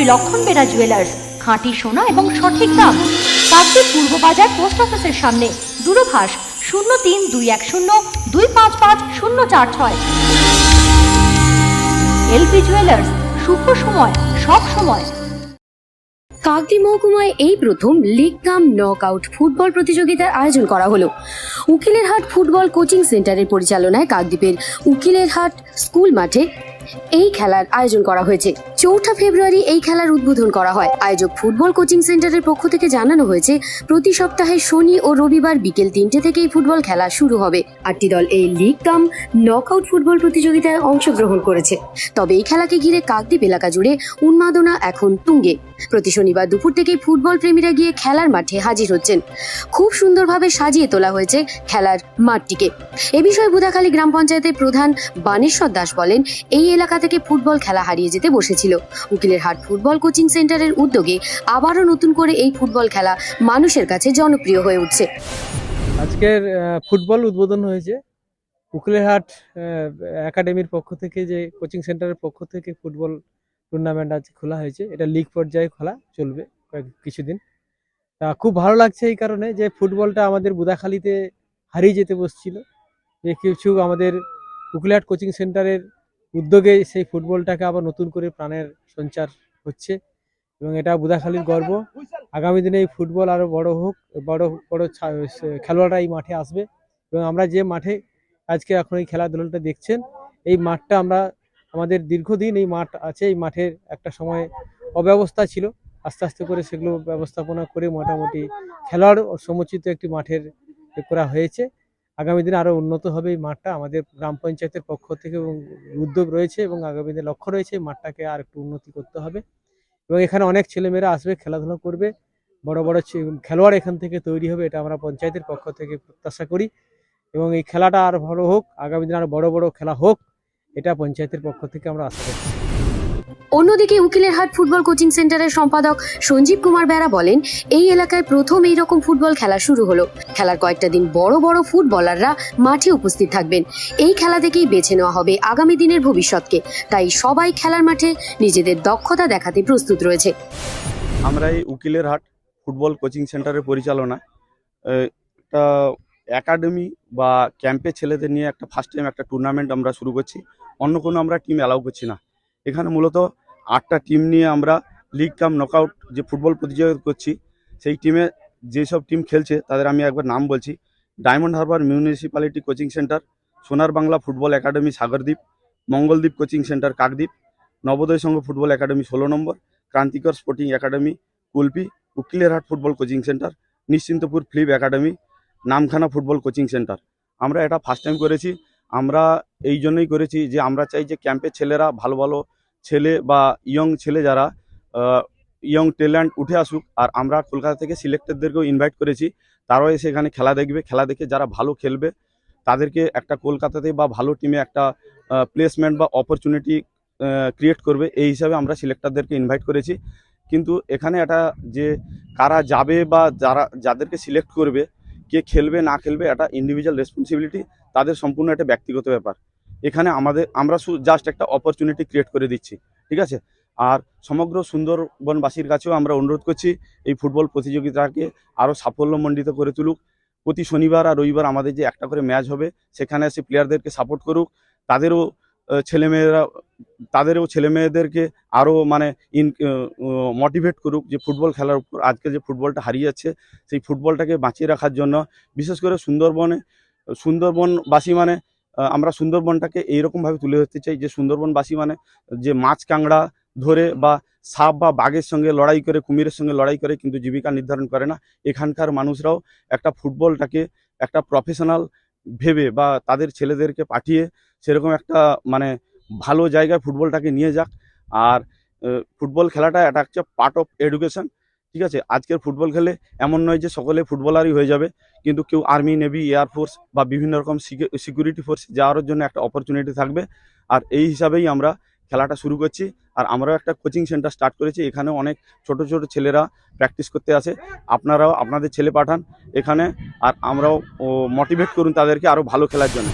শ্রী লক্ষণ বেরা জুয়েলার্স খাঁটি সোনা এবং সঠিক দাম। কাকদ্বীপ পূর্ব বাজার পোস্ট অফিসের সামনে, দূরভাষ শূন্য তিন দুই এক শূন্য দুই পাঁচ পাঁচ শূন্য চার ছয়। এলপি জুয়েলার্স শুভ সময়, সব সময়। কাকদি মহকুমায় এই প্রথম league cum knock out football প্রতিযোগিতার আয়োজন করা হলো। উকিলের হাট ফুটবল কোচিং সেন্টারের পরিচালনায় কাকদ্বীপের উকিলের হাট স্কুল মাঠে এই খেলার আয়োজন করা হয়েছে। চৌঠা ফেব্রুয়ারি এই খেলার উদ্বোধন করা হয়। আয়োজক ফুটবল কোচিং সেন্টারের পক্ষ থেকে জানানো হয়েছে, প্রতি সপ্তাহে শনি ও রবিবার বিকেল তিনটে থেকে এই ফুটবল খেলা শুরু হবে। আটটি দল এই league cum knock out football প্রতিযোগিতায় অংশগ্রহণ করেছে। তবে এই খেলাকে ঘিরে কাকদ্বীপ এলাকা জুড়ে উন্মাদনা এখন তুঙ্গে। প্রতি শনিবার দুপুর থেকেই ফুটবল প্রেমীরা গিয়ে খেলার মাঠে হাজির হচ্ছেন। খুব সুন্দরভাবে সাজিয়ে তোলা হয়েছে খেলার মাঠটিকে। এ বিষয়ে বুধাখালী গ্রাম পঞ্চায়েতের প্রধান বানেশ্বর দাস বলেন, এই এলাকা থেকে ফুটবল খেলা হারিয়ে যেতে বসেছিল। উকিলের হাট ফুটবল কোচিং সেন্টারের উদ্যোগে আবারও নতুন করে এই ফুটবল খেলা মানুষের কাছে জনপ্রিয় হয়ে উঠছে। আজকের ফুটবল উদ্বোধন হয়েছে। উকিলেরহাট আহ, একাডেমির পক্ষ থেকে যে কোচিং সেন্টারের পক্ষ থেকে ফুটবল টুর্নামেন্ট আজ খোলা হয়েছে। এটা লিগ পর্যায়ে খোলা চলবে কয়েক- কিছুদিন। তা খুব ভালো লাগছে এই কারণে যে ফুটবলটা আমাদের বুদাখালীতে হারিয়ে যেতে বসছিল। যে কিছু আমাদের উকিলহাট কোচিং সেন্টারের উদ্যোগে সেই ফুটবলটাকে আবার নতুন করে প্রাণের সঞ্চার হচ্ছে এবং এটা বুদাখালীর গর্ব। আগামী দিনে এই ফুটবল আরও বড় হোক, বড় বড় খেলোয়াড়রা এই মাঠে আসবে এবং আমরা যে মাঠে আজকে এখন এই খেলাধুলাটা দেখছেন, এই মাঠটা আমরা, আমাদের দীর্ঘদিন এই মাঠ আছে, এই মাঠের একটা সময় অব্যবস্থা ছিল। আস্তে আস্তে করে সেগুলো ব্যবস্থাপনা করে মোটামুটি ও সমুচিত একটি মাঠের করা হয়েছে। আগামী দিনে আরও উন্নত হবে এই মাঠটা। আমাদের গ্রাম পঞ্চায়েতের পক্ষ থেকে এবং উদ্যোগ রয়েছে এবং আগামী দিনে লক্ষ্য রয়েছে এই মাঠটাকে আর একটু উন্নতি করতে হবে। এবং এখানে অনেক ছেলেমেয়েরা আসবে, খেলাধুলা করবে, বড় বড় খেলোয়াড় এখান থেকে তৈরি হবে এটা আমরা পঞ্চায়েতের পক্ষ থেকে প্রত্যাশা করি। এবং এই খেলাটা আর ভালো হোক, আগামী দিনে আরও বড় বড় খেলা হোক, এটা পঞ্চায়েতের পক্ষ থেকে আমরা আশা করছি। অন্যদিকে উকিলের হাট ফুটবল কোচিং সেন্টারের সম্পাদক সঞ্জীব কুমার বেরা বলেন, এই এলাকায় প্রথম এই রকম ফুটবল খেলা শুরু হলো। খেলার কয়েকটা দিন বড় বড় ফুটবলাররা মাঠে উপস্থিত থাকবেন। এই খেলা থেকেই বেছে নেওয়া হবে আগামী দিনের ভবিষ্যৎকে। তাই সবাই খেলার মাঠে নিজেদের দক্ষতা দেখাতে প্রস্তুত রয়েছে। আমরা এই উকিলের হাট ফুটবল কোচিং সেন্টারের পরিচালনা একটা একাডেমি বা ক্যাম্পে ছেলেদের নিয়ে একটা ফার্স্ট টাইম একটা টুর্নামেন্ট আমরা শুরু করছি। অন্য কোনো আমরা টিম অ্যালাউ করছি না। এখানে মূলত আটটা টিম নিয়ে আমরা লিগ কাম নকআউট যে ফুটবল প্রতিযোগিতা করছি, সেই টিমে যেসব টিম খেলছে, তাদের আমি একবার নাম বলছি। Diamond Harbour municipality coaching centre Sonar Bangla football academy Sagardwip, Mangaldwip coaching centre Kakdwip, Nabodoy Sangha football academy ষোলো নম্বর, Krantikar sporting academy Kulpi, Ukilerhat football coaching centre Nishchintapur flip academy Namkhana football coaching centre আমরা এটা first time করেছি। আমরা এই জন্যই করেছি যে আমরা চাই যে ক্যাম্পের ছেলেরা ভালো ভালো ছেলে বা ইয়ং ছেলে যারা ইয়ং ট্যালেন্ট উঠে আসুক, আর আমরা কলকাতা থেকে সিলেক্টেডদেরকেও ইনভাইট করেছি, তারাও এসে এখানে খেলা দেখবে, খেলা দেখে যারা ভালো খেলবে, তাদেরকে একটা কলকাতাতে বা ভালো টিমে একটা প্লেসমেন্ট বা অপরচুনিটি ক্রিয়েট করবে, এই হিসাবে আমরা সিলেক্টারদেরকে ইনভাইট করেছি। কিন্তু এখানে একটা যে কারা যাবে বা যারা, যাদেরকে সিলেক্ট করবে, কে খেলবে না খেলবে এটা ইন্ডিভিজুয়াল রেসপন্সিবিলিটি তাদের সম্পূর্ণ একটা ব্যক্তিগত ব্যাপার। এখানে আমাদের, আমরা জাস্ট একটা অপরচুনিটি ক্রিয়েট করে দিচ্ছি, ঠিক আছে? আর সমগ্র সুন্দরবনবাসীর কাছেও আমরা অনুরোধ করছি, এই ফুটবল প্রতিযোগিতাকে আরও সাফল্যমণ্ডিত করে তুলুক। প্রতি শনিবার আর রবিবার আমাদের যে একটা করে ম্যাচ হবে, সেখানে এসে প্লেয়ারদেরকে সাপোর্ট করুক। তাদেরও ছেলেমেয়েরা, তাদেরও ছেলেমেয়েদেরকে আরও মানে ইন মোটিভেট করুক যে ফুটবল খেলার উপর আজকে যে ফুটবলটা হারিয়ে যাচ্ছে, সেই ফুটবলটাকে বাঁচিয়ে রাখার জন্য, বিশেষ করে সুন্দরবনে সুন্দরবনবাসী মানে আমরা সুন্দরবনটাকে এইরকমভাবে তুলে ধরতে চাই যে সুন্দরবনবাসী মানে যে মাছ কাঁকড়া ধরে বা সাপ বা বাঘের সঙ্গে লড়াই করে, কুমিরের সঙ্গে লড়াই করে কিন্তু জীবিকা নির্ধারণ করে না। এখানকার মানুষরাও একটা ফুটবলটাকে একটা প্রফেশনাল ভেবে বা তাদের ছেলেদেরকে পাঠিয়ে সেরকম একটা মানে ভালো জায়গায় ফুটবলটাকে নিয়ে যাক। আর ফুটবল খেলাটা এটা হচ্ছে পার্ট অফ এডুকেশন ঠিক আছে? আজকের ফুটবল খেলে এমন নয় যে সকলে ফুটবলারই হয়ে যাবে, কিন্তু কেউ আর্মি, নেভি এয়ারফোর্স বা বিভিন্ন রকম সিকিউরিটি ফোর্স যাওয়ার জন্য একটা অপরচুনিটি থাকবে। আর এই হিসাবেই আমরা খেলাটা শুরু করছি। আর আমরাও একটা কোচিং সেন্টার স্টার্ট করেছি। এখানে অনেক ছোট ছোট ছেলেরা প্র্যাকটিস করতে আসে। আপনারাও, আপনাদের ছেলে পাঠান এখানে। আর আমরাও মোটিভেট করুন তাদেরকে আরও ভালো খেলার জন্য।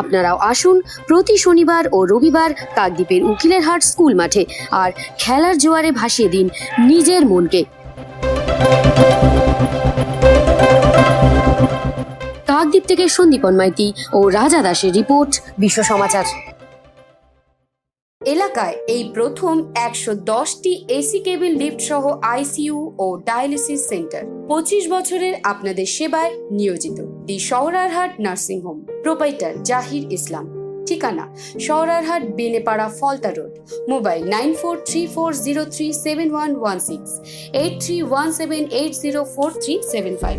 আপনারাও আসুন প্রতি শনিবার ও রবিবার কাকদ্বীপের উকিলের হাট স্কুল মাঠে আর খেলার জোয়ারে ভাসিয়ে দিন নিজের মনকে। কাকদ্বীপ থেকে সন্দীপন মাইতি ও রাজা দাসের রিপোর্ট, বিশ্ব সমাচার। এলাকায় এই প্রথম একশো দশটি এসি কেবিল লিফট সহ আইসিইউ ও ডায়ালিসিস সেন্টার পঁচিশ বছরের আপনাদের সেবায় নিয়োজিত the nursing home, proprietor Zahir Islam. ঠিকানা, Shahrarhat Belepara Falta road, mobile nine four three four zero three seven one one six, eight three one seven eight zero four three seven five.